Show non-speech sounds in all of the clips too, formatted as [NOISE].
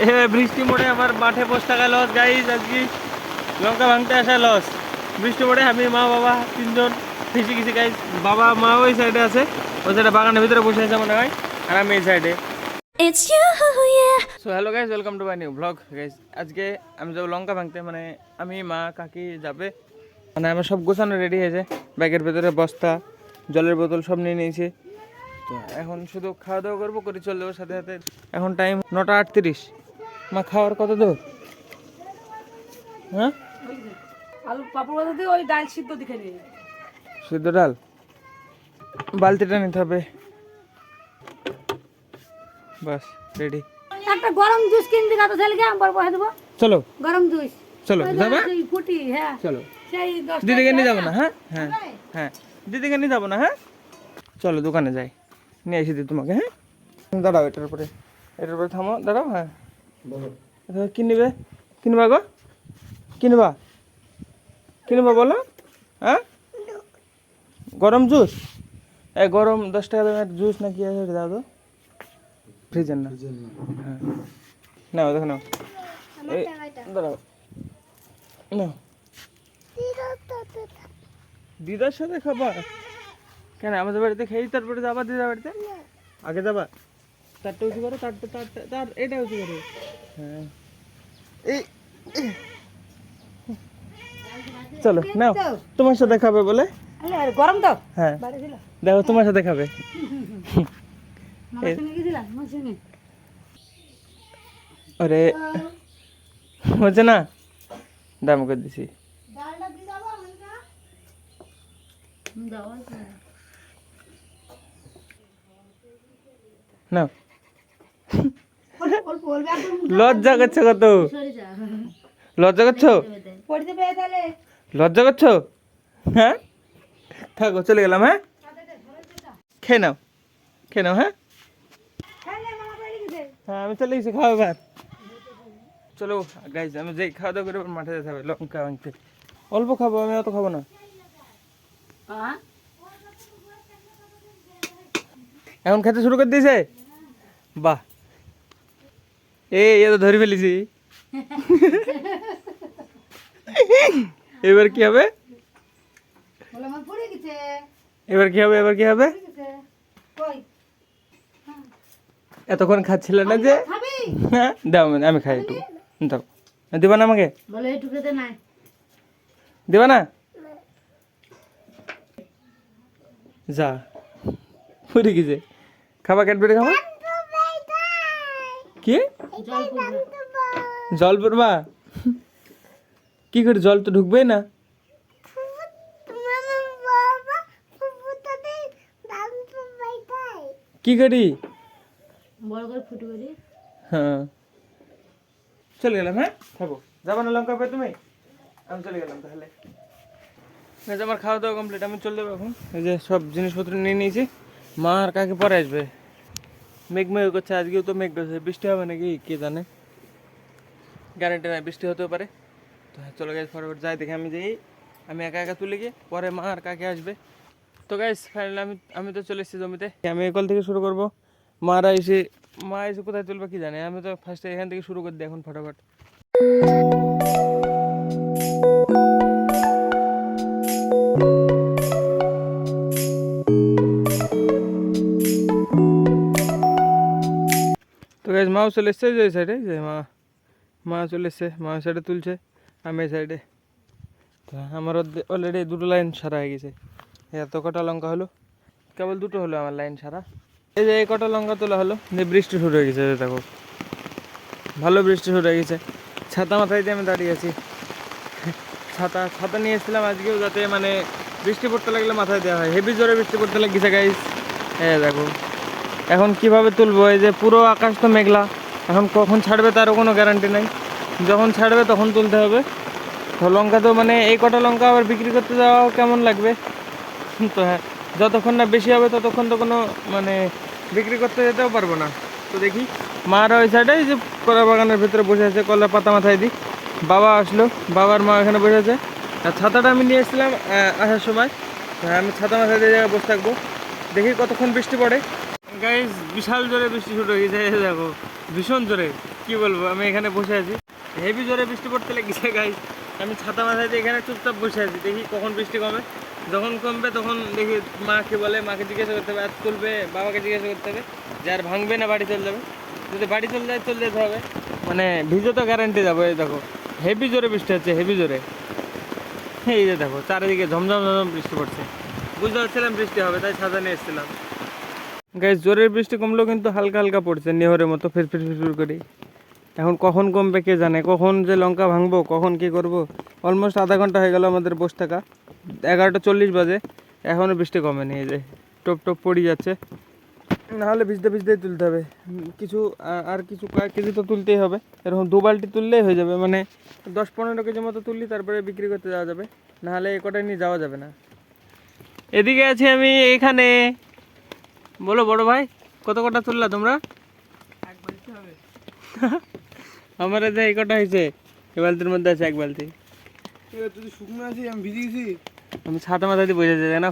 এ বৃষ্টি মোড়ে আমার মাঠে বসে থাকা লস গাইজ আজকে লঙ্কা ভাঙতে আসা লস বৃষ্টি মোড়ে আমি মা বাবা তিনজন ফেসে গেছি গাইজ বাবা মা ওই সাইডে আছে। ওই সাইডে বাগানের ভিতরে বসে আছে মনে হয় আর আমি এই সাইডে. So hello guys welcome to my new blog guys আজকে আমি যাব লঙ্কা ভাঙতে মানে আমি মা কাকি যাবে। মানে আমার সব গোছানো রেডি হয়েছে। ব্যাগের ভেতরে বস্তা জলের বোতল সব নিয়ে নিয়েছি। তো এখন শুধু খাওয়া দাওয়া করব করে চলে যাব সাথে সাথে। এখন টাইম নটা আটত্রিশ। মা খাওয়ার কত দূর হ্যাঁ? আলু পাপড় কথা দিয়ে ওই ডাল সিদ্ধ দিকে নিয়ে সিদ্ধ ডাল? বালতিটা নিতে হবে। বাস রেডি একটা গরম জুস কিনে দিলা তো ছেলেকে আমার বসে দেবো? চলো। গরম জুস। চলো যাবা? ফুটি হ্যাঁ। চলো। সেই দিদিকে নিয়ে যাব না হ্যাঁ? হ্যাঁ হ্যাঁ। দিদিকে নিয়ে যাব না হ্যাঁ? চলো দোকানে যাই। নিয়ে এসে দিই তোমাকে হ্যাঁ? দাঁড়াও এটার উপরে। এটার উপরে থামো দাঁড়াও হ্যাঁ। এটা কি নিবে? কিনবা গো? কিনবা? কিনবা বলো। হ্যাঁ? গরম জুস? এ গরম দশ টাকা দামের জুস না কি আছে দাও তো। ফ্রিজের না। হ্যাঁ। নাও দেখো নাও। এই দাঁড়াও। নাও। দিদার সাথে খাবার কেন আমাদের বাড়িতে খেয়ে তারপরে যাবা দিদার বাড়িতে? আগে যাবা। তারটা উঁচু করো তারটা তারটা তার এটা উঁচু করো। এই। চলো নাও তোমার সাথে খাবে বলে? গরম তো হ্যাঁ। দেখো তোমার সাথে খাবে। আরে হচ্ছে না? দাম করে দিছি। নাও। লজ্জা করছ কত? লজ্জা করছ? লজ্জা করছ? হ্যাঁ? থাকো চলে গেলাম হ্যাঁ? খেয়ে নাও। খেয়ে নাও হ্যাঁ? পড়ে গেছে হ্যাঁ আমি চলে গেছি খাওয়া এবার চলো গাইজ আমি যেই খাওয়া দাওয়া করে মাঠে যেতে হবে লঙ্কা ভাঙতে অল্প খাব আমি অত খাব না। হ্যাঁ? এখন খেতে শুরু করে দিয়েছে? বাহ। এ তো ধরে ফেলেছি। এবার কি হবে? পড়ে এবার কি হবে এবার কি হবে? পড়ে কই? এতক্ষণ খাচ্ছিলে না যে? হ্যাঁ দাও আমি- খাই একটু। দাও। দেবা না আমাকে? দেবা না? যা। ফুরি গেছে। খাবা ক্যাডবেরি খাবা? কি? জল পড়বে কি করে জল তো ঢুকবেই না? কি করি? বড় করে ফুটে করি। হ্যাঁ। চলে গেলাম হ্যাঁ? থাকো। যাব না লঙ্কা পাই তুমি? আমি চলে গেলাম তাহলে। আমার খাওয়া দাওয়া কমপ্লিট আমি চলে যাব এখন। এই যে সব জিনিসপত্র নিয়ে নিয়েছি। মা আর কাকে পরে আসবে? মেঘ মেঘ করছে আজকেও তো মেঘ করছে বৃষ্টি হবে নাকি? কে জানে? গ্যারেন্টি নাই বৃষ্টি হতেও পারে। তো হ্যাঁ, চলো গাইজ যাই দেখে আমি যাই আমি একা একা তুলে গিয়ে পরে মা আর কাকে আসবে। তো গাইজ ফাইনালি আমি আমি তো চলে এসেছি জমিতে। আমি কল থেকে শুরু করব। মারা এসে মা এসে কোথায় তুলবে কি জানে? আমি তো ফার্স্টে এখান থেকে শুরু করে দিই এখন ফটাফট। মাও চলে এসছে যে সাইডে যে মা মা চলে এসছে, মা সাইডে তুলছে, আমি এই সাইডে তো আমার অলরেডি দুটো লাইন সারা হয়ে গেছে। এত কটা লঙ্কা হলো? কেবল দুটো হলো আমার লাইন সারা। এই যে এই কটা লঙ্কা তোলা হলো যে বৃষ্টি শুরু হয়ে গেছে দেখো। ভালো বৃষ্টি শুরু হয়ে গেছে। ছাতা মাথায় দিয়ে আমি দাঁড়িয়ে আছি। ছাতা ছাতা নিয়ে এসেছিলাম আজকেও যাতে মানে বৃষ্টি পড়তে লাগলে মাথায় দেওয়া হয়। হেভি জোরে বৃষ্টি পড়তে লাগছে গাইস হ্যাঁ দেখো। এখন কীভাবে তুলবো? এই যে পুরো আকাশ তো মেঘলা। এখন কখন ছাড়বে তারও কোনো গ্যারান্টি নাই। যখন ছাড়বে তখন তুলতে হবে। তো লঙ্কা তো মানে এই কটা লঙ্কা আবার বিক্রি করতে যাওয়া কেমন লাগবে? তো হ্যাঁ যতক্ষণ না বেশি হবে ততক্ষণ তো কোনো মানে বিক্রি করতে যেতেও পারব না। তো দেখি। মারা ওই সাইডে যে কলা বাগানের ভিতরে বসে আছে, কলা পাতা মাথায় দিই বাবা আসলো, বাবার মা এখানে বসে আছে। আর ছাতাটা আমি নিয়ে এসেছিলাম আসার সময়। হ্যাঁ আমি ছাতা মাথায় দিয়ে বসে থাকব। দেখি কতক্ষণ বৃষ্টি পড়ে। গাইস বিশাল জোরে বৃষ্টি শুরু হয়ে গেছে, দেখো। ভীষণ জোরে। কি বলব, আমি এখানে বসে আছি। হেভি জোরে বৃষ্টি পড়তে লেগেছে গাইস আমি ছাতা মাথায় দিয়ে এখানে চুপচাপ বসে আছি। দেখি কখন বৃষ্টি কমে। যখন কমবে তখন দেখি মাকে বলে, মাকে জিজ্ঞাসা করতে হবে আর তুলবে? বাবাকে জিজ্ঞাসা করতে হবে, যে আর ভাঙবে না বাড়ি চলে যাবে? যদি বাড়ি চলে যায়, চলে যেতে হবে। মানে ভিজে তো গ্যারান্টি যাব, এই দেখো। হেভি জোরে বৃষ্টি হচ্ছে হেভি জোরে। এই যে দেখো, চারিদিকে ঝমঝম ঝমঝম বৃষ্টি পড়ছে। বুঝতে পারছিলাম বৃষ্টি হবে, তাই ছাতা নিয়ে এসেছিলাম। গাইজ জোরের বৃষ্টি কমলেও কিন্তু হালকা হালকা পড়ছে, নেহরের মতো ফির ফির ফির করে এখন কখন কমবে কে জানে, কখন যে লঙ্কা ভাঙবো, কখন কি করব? অলমোস্ট আধা ঘণ্টা হয়ে গেল আমাদের বসে থাকা। এগারোটা চল্লিশ বাজে এখনও বৃষ্টি কমে নিয়ে যে, টপ টপ পড়ে যাচ্ছে। নাহলে ভিজতে ভিজতেই তুলতে হবে। কিছু আর কিছু কয়েক কেজি তো তুলতেই হবে। এরকম দু বালতি তুললেই হয়ে যাবে মানে দশ পনেরো কেজি মতো তুললি, তারপরে বিক্রি করতে যাওয়া যাবে। নাহলে এ কটা নিয়ে যাওয়া যাবে না। এদিকে আছি আমি, এখানে বলো বড় ভাই কত কটা তুললা তোমরা? [LAUGHS] আমার যে এই কটা হয়েছে এ বালতির মধ্যে আছে এক বালতি। তুই শুকনো আছিস আমি ভিজে গেছি আমি ছাতা মাথা দিয়ে বোঝা যায় না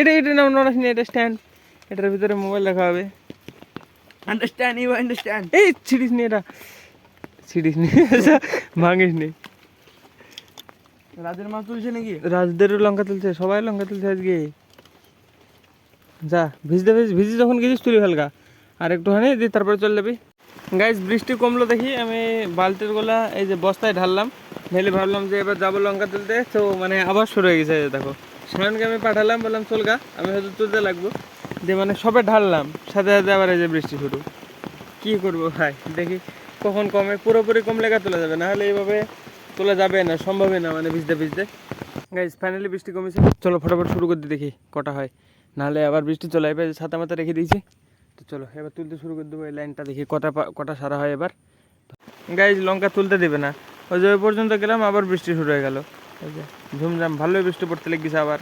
এটা এটা নাম নড়াস নি এটা স্ট্যান্ড এটার ভিতরে মোবাইল রাখা হবে। আন্ডারস্ট্যান্ড ইউ আন্ডারস্ট্যান্ড এই ছিড়িস নি এটা। ছিড়িস নি। [LAUGHS] ভাঙিস নি। রাজের মাছ তুলছে নাকি? রাজদেরও লঙ্কা তুলছে সবাই লঙ্কা তুলছে আজকে। যা, ভিজতে ভিজ ভিজি যখন গেছিস তুলি হালকা আর একটুখানি দিয়ে তারপরে চলে যাবি। গাইজ বৃষ্টি কমলো দেখি, আমি বালতির গোলা এই যে বস্তায় ঢাললাম। ঢেলে ভাবলাম যে এবার যাব লঙ্কা তুলতে, তো মানে আবার শুরু হয়ে গেছে দেখো। সায়নকে আমি পাঠালাম, বললাম চলগা আমি হয়তো তুলতে লাগবো। দিয়ে মানে সবে ঢাললাম, সাথে সাথে আবার এই যে বৃষ্টি শুরু। কি করব ভাই, দেখি কখন কমে, পুরোপুরি কম গা তোলা যাবে না হলে এইভাবে তোলা যাবে না, সম্ভবই না মানে ভিজতে ভিজতে। গাইজ ফাইনালি বৃষ্টি কমেছে। চলো, ফটাফট শুরু করতে দেখি, কটা হয়। নাহলে আবার বৃষ্টি চলে আসবে ছাতা মাথা রেখে দিয়েছি। তো চলো, এবার তুলতে শুরু করে দেবো এই লাইনটা দেখি, কটা কটা সারা হয় এবার। গাইজ লঙ্কা তুলতে দেবে না। ওই যে ওই পর্যন্ত গেলাম, আবার বৃষ্টি শুরু হয়ে গেল। ঝুমঝাম ভালোই বৃষ্টি পড়তে লেগেছে আবার।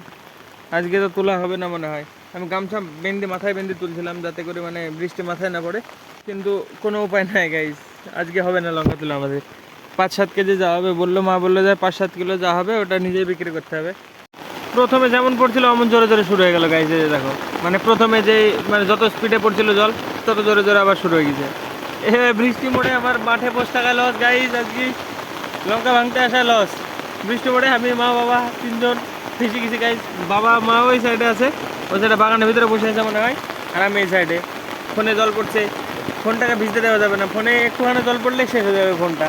আজকে তো তোলা হবে না মনে হয়। আমি গামছা বেঁধে, মাথায় বেঁধে তুলছিলাম, যাতে করে মানে বৃষ্টি মাথায় না পড়ে। কিন্তু কোনো উপায় নাই গাইজ আজকে হবে না লঙ্কা তোলা আমাদের। পাঁচ সাত কেজি যা হবে, বলল মা বলল যে পাঁচ সাত কিলো যা হবে, ওটা নিজেই বিক্রি করতে হবে। প্রথমে যেমন পড়ছিল অমন জোরে জোরে শুরু হয়ে গেল গাইজ দেখো। মানে প্রথমে যে মানে যত স্পিডে পড়ছিল জল, তত জোরে জোরে আবার শুরু হয়ে গেছে। এ, বৃষ্টি মোড়ে আমার মাঠে বসে থাকা লস গাইজ আজকে লঙ্কা ভাঙতে আসা লস বৃষ্টি মোড়ে আমি, মা, বাবা, তিনজন ফিসি গেছি গাইজ বাবা, মা ওই সাইডে আছে ওই সাইডে বাগানের ভিতরে বসে আছে মনে হয়, আর আমি এই সাইডে ফোনে জল পড়ছে, ফোনটাকে ভিজতে দেওয়া যাবে না, ফোনে একটুখানি জল পড়লে শেষ হয়ে যাবে ফোনটা।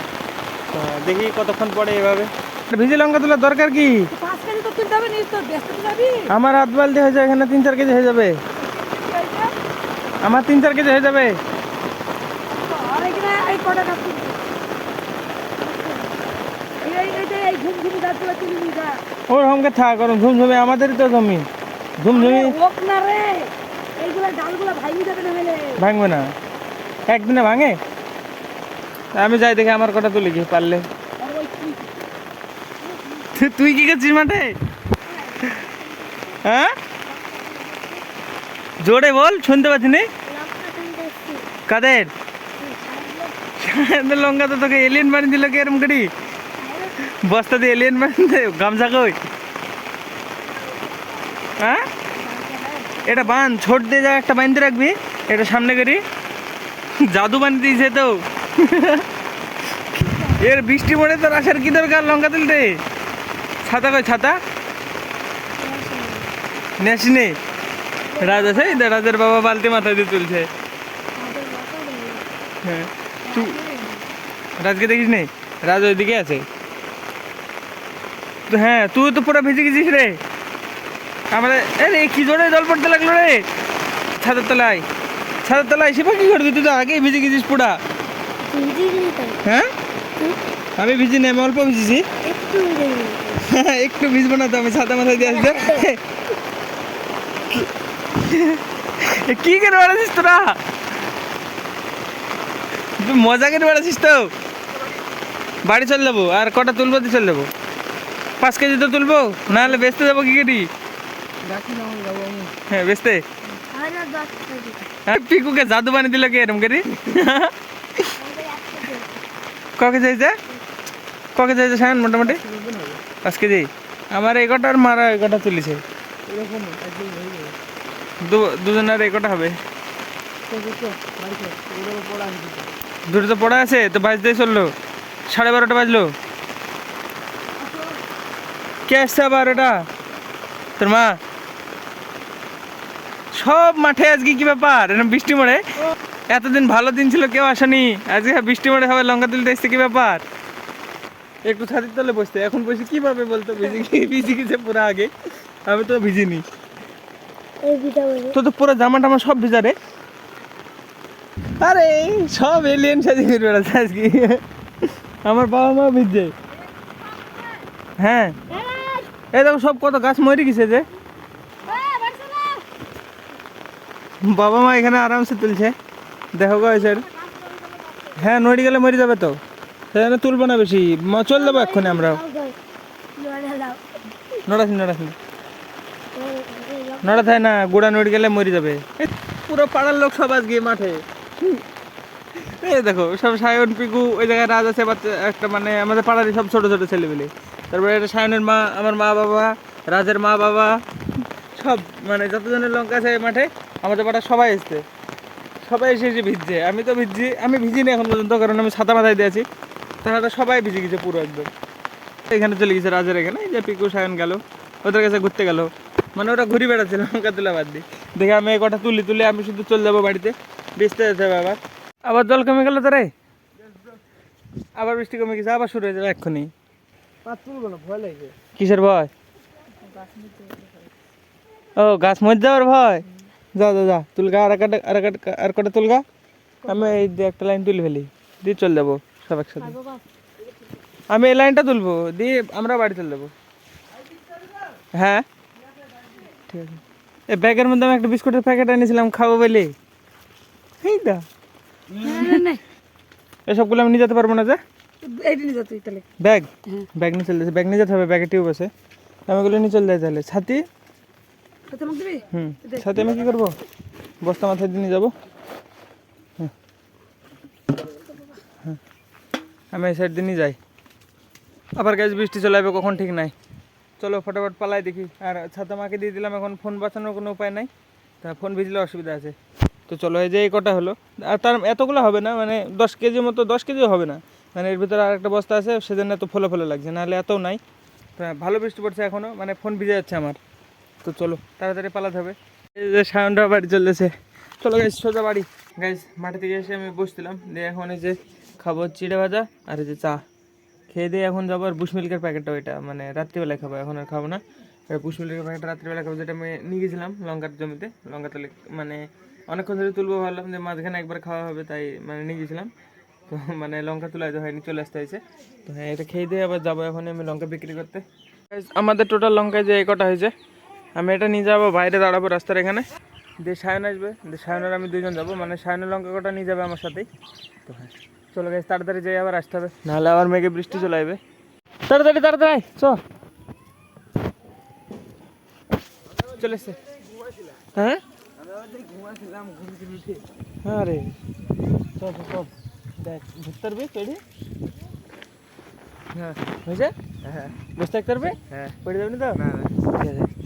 দেখি কতক্ষণ পরে এভাবে। ভিজে লঙ্কা তোলার দরকার কি? যাবি। আমার হাত বালতি হয়ে যায় এখানে তিন চার কেজি হয়ে যাবে। আমার তিন চার কেজি হয়ে যাবে। ওর হমকে থাক ওরম ঝুমঝুমি আমাদেরই তো জমি। ঝুমঝুমি যাবে ভাঙবে না। একদিনে ভাঙে? আমি যাই দেখে আমার কটা তুলে কি পারলে। তুই কি করছিস মাঠে? হ্যাঁ? জোরে বল, শুনতে পাচ্ছি নি? কাদের? লঙ্কা তো তোকে এলিয়েন বানি দিল কি এরম করি? বস্তা দিয়ে এলিয়েন বানি দে, গামছা কই? হ্যাঁ? এটা বান, ছোট দিয়ে যা একটা বানিয়ে রাখবি, এটা সামনে করি। জাদু বানিয়ে দিয়েছে তো। এর বৃষ্টি পড়ে তোর আসার কি দরকার লঙ্কা তুলতে? ছাতা কই ছাতা? নেসনি। রাজ এই দেখ, বাবা বালতি মাথায় দিয়ে তুলছে। হ্যাঁ। তুই রাজকে দেখিস নি? রাজ ওইদিকে আছে। হ্যাঁ তুই তো পুরো ভিজে গেছিস রে। আমাদের আরে কি জোরে জল পড়তে লাগল রে। ছাদের তলায়। ছাদের তলায় এসে কি করবি? তুই তো আগে ভিজে গেছিস পুরা। হ্যাঁ? আমি ভিজি না আমি অল্প ভিজেছি। [LAUGHS] একটু ভিজবো না তো, আমি সাদা মাথায় দিয়ে আসবে। [LAUGHS] কি করে বেড়াচ্ছিস তোরা? তুই মজা করে বেড়াচ্ছিস তো। বাড়ি চলে যাব, আর কটা তুলবো দিয়ে চলে যাব। পাঁচ কেজি তো তুলবো, নাহলে বেচতে যাব কি করি? হ্যাঁ বেচতে। পিকুকে জাদু বানিয়ে দিল কে এরম করি? ক কেজি হয়েছে ক কেজি সায়ন মোটামুটি? পাঁচ কেজি। আমার এই কটা আর মারা এই কটা তুলিছে। হয়ে দুজনের এই কটা হবে। দুটো তো পড়া আছে, তো বাজতেই চলল। সাড়ে বারোটা বাজলো। কে আসছে আবার এটা? তোর মা? সব মাঠে আজকে কি ব্যাপার? এরকম বৃষ্টি মরে এতদিন ভালো দিন ছিল, কেউ আসেনি। আজকে বৃষ্টি মরে সবাই লঙ্কা তুলতে এসছে, কি ব্যাপার? একটু ছাদের তলে বসতে। এখন বসে কীভাবে বলতো ভিজে গিয়ে? [LAUGHS] ভিজে গেছে পুরো আগে। আমি তো ভিজিনি। তো তো পুরো জামা টামা সব ভিজা রে। আরে সব এলিয়েন সাজে ঘুরে বেড়াচ্ছে আজকে। আমার বাবা মা ভিজছে হ্যাঁ। এই দেখো সব কত গাছ মরে গেছে যে। বাবা মা এখানে আরামসে তুলছে। দেখো গো হ্যাঁ নড়ি গেলে মরে যাবে তো। তুলবো না বেশি। চল দেবো এক্ষুনি আমরা নড়াছি নড়াছি নড়া থাকে না, গোড়া গেলে যাবে। পুরো পাড়ার লোক সব আজকে মাঠে। এই দেখো, সব সায়ন, পিকু, ওই জায়গায় রাজ আছে, বাচ্চা, একটা মানে আমাদের পাড়ারই সব ছেলেমেলে তারপরে এটা সায়নের মা, আমার মা বাবা, রাজের মা বাবা, সব মানে যতজনের লঙ্কা আছে মাঠে, আমাদের পাড়ার সবাই এসছে। সবাই এসে এসে ভিজছে। আমি তো ভিজছি, আমি ভিজিনি এখন পর্যন্ত, কারণ আমি ছাতা মাথায় দিয়েছি তাহলে সবাই ভিজে গেছে পুরো একদম। এখানে চলে গেছে রাজের এখানে যে পিকু সায়ন গেল, ওদের কাছে ঘুরতে গেল। মানে ওরা ঘুরে বেড়াচ্ছে লঙ্কা তুলে বাদ দিয়ে। দেখে আমি কটা তুলি তুলে আমি শুধু চলে যাব বাড়িতে। বেচতে যেতে হবে আবার আবার জল কমে গেল তারে? আবার বৃষ্টি কমে গেছে, আবার শুরু হয়ে যাবে এক্ষুনি। ভয় কিসের ভয়? ও, গাছ মরে যাওয়ার ভয়? যা যা যা, তুলগা, আর একটা আর একটা, আর কটা তুলগা? আমি এই একটা লাইন তুলে ফেলি, দিয়ে চলে যাব। সব একসাথে। আমি এই লাইনটা তুলবো দিয়ে আমরা বাড়ি চলে যাব। হ্যাঁ? ঠিক আছে। এই ব্যাগের মধ্যে আমি একটা বিস্কুটের প্যাকেট এনেছিলাম খাব বলে। এই দা। এসবগুলো আমি নিয়ে যেতে পারব না যে? ব্যাগ? হ্যাঁ। ব্যাগ নিয়ে চলে যাচ্ছে ব্যাগ নিয়ে যেতে হবে ব্যাগে টিউব আছে। আমি ওগুলো নিয়ে চলে যাই তাহলে। ছাতি? হুম। ছাতি আমি কি করব? বস্তা মাথায় দিয়ে নিয়ে যাব হ্যাঁ। হ্যাঁ। আমি এই সাইড দিনই যাই। আবার গ্যাস বৃষ্টি চলে যাবে কখন ঠিক নাই। চলো ফটাফট পালাই দেখি। আর ছাতা মাকে দিয়ে দিলাম, এখন ফোন বাঁচানোর কোনো উপায় নাই। তা ফোন ভিজলে অসুবিধা আছে। তো চলো, এই যে এই কটা হলো। আর তার এতগুলো হবে না মানে দশ কেজি মতো, দশ কেজিও হবে না। মানে এর ভিতরে আর একটা বস্তা আছে, সেজন্য এত ফলো ফলে লাগছে, নাহলে এতও নাই। তা ভালো বৃষ্টি পড়ছে এখনও মানে ফোন ভিজে যাচ্ছে আমার। তো চলো, তাড়াতাড়ি পালাতে হবে। এই যে সায়নটা বাড়ি চলেছে চলো গাইজ সোজা বাড়ি। গাইজ মাঠে থেকে এসে আমি বসছিলাম, দিয়ে এখন এই যে খাব চিড়ে ভাজা আর যে চা। খেয়ে দিয়ে এখন যাব আর বুশ মিল্কের প্যাকেটটা ওইটা মানে রাত্রিবেলায় খাব, এখন আর খাব না। বুশ মিল্কের প্যাকেটটা রাত্রিবেলা খাব, যেটা আমি নিয়ে গেছিলাম লঙ্কার জমিতে। লঙ্কা তুলে মানে অনেকক্ষণ ধরে তুলবো ভাবলাম যে মাঝখানে একবার খাওয়া হবে, তাই মানে নিয়ে গেছিলাম। তো মানে লঙ্কা তোলাইতে হয়নি, চলে আসতে হয়েছে। তো হ্যাঁ এটা খেয়ে দিয়ে আবার যাব এখন আমি লঙ্কা বিক্রি করতে। আমাদের টোটাল লঙ্কায় যে কটা হয়েছে, আমি এটা নিয়ে যাব, বাইরে দাঁড়াবো রাস্তার এখানে। দিয়ে সায়ন আসবে, দিয়ে সায়নের আমি দুজন যাব মানে সায়নের লঙ্কা কটা নিয়ে যাবে আমার সাথেই। তো হ্যাঁ। চলো গেছে তাড়াতাড়ি যাই আবার আসতে হবে। নাহলে আবার মেঘে বৃষ্টি চলে আসবে তাড়াতাড়ি তাড়াতাড়ি আয়, চ। চলে এসছে। হ্যাঁ? ঘুমাছিলাম ঘুম থেকে উঠে হ্যাঁ রে চল চল, চল দেখ বুঝতে পারবি পেড়ে? হ্যাঁ। হয়েছে? হ্যাঁ। বসে থাকতে পারবে? হ্যাঁ। পড়ে যাবে না তো? না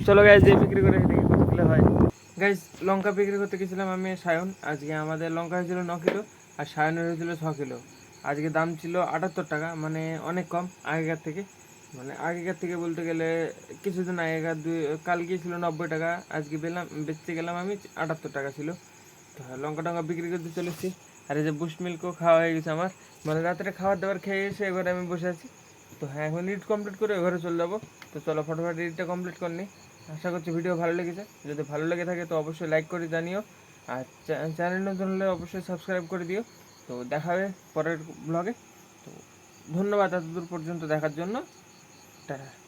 চলো গাইজ দিয়ে বিক্রি করে হয়। গাইজ লঙ্কা বিক্রি করতে গেছিলাম আমি সায়ন। আজকে আমাদের লঙ্কা হয়েছিল ন কিলো। আর সায়নের হয়েছিল ছ কিলো। আজকে দাম ছিল আটাত্তর টাকা মানে অনেক কম আগেকার থেকে। মানে আগেকার থেকে বলতে গেলে কিছুদিন আগেকার দুই কাল গিয়েছিল নব্বই টাকা আজকে পেলাম বেচতে গেলাম আমি আটাত্তর টাকা ছিল। তো হ্যাঁ, লঙ্কা টঙ্কা বিক্রি করতে চলেছি আর এই যে বুশ মিল্কও খাওয়া হয়ে গেছে আমার। মানে রাত্রে খাবার দাবার খেয়ে এসে এবারে আমি বসে আছি। তো হ্যাঁ এখন ইট কমপ্লিট করে ঘরে চলে যাব। তো চলো ফটোফট এডিটটা কমপ্লিট করে নিই। আশা করছি ভিডিও ভালো লেগেছে। যদি ভালো লেগে থাকে তো অবশ্যই লাইক করে জানিও। আর চ্যানেল নতুন হলে অবশ্যই সাবস্ক্রাইব করে দিও। তো দেখা হবে পরের ব্লগে তো ধন্যবাদ এতদূর পর্যন্ত দেখার জন্য। টাটা।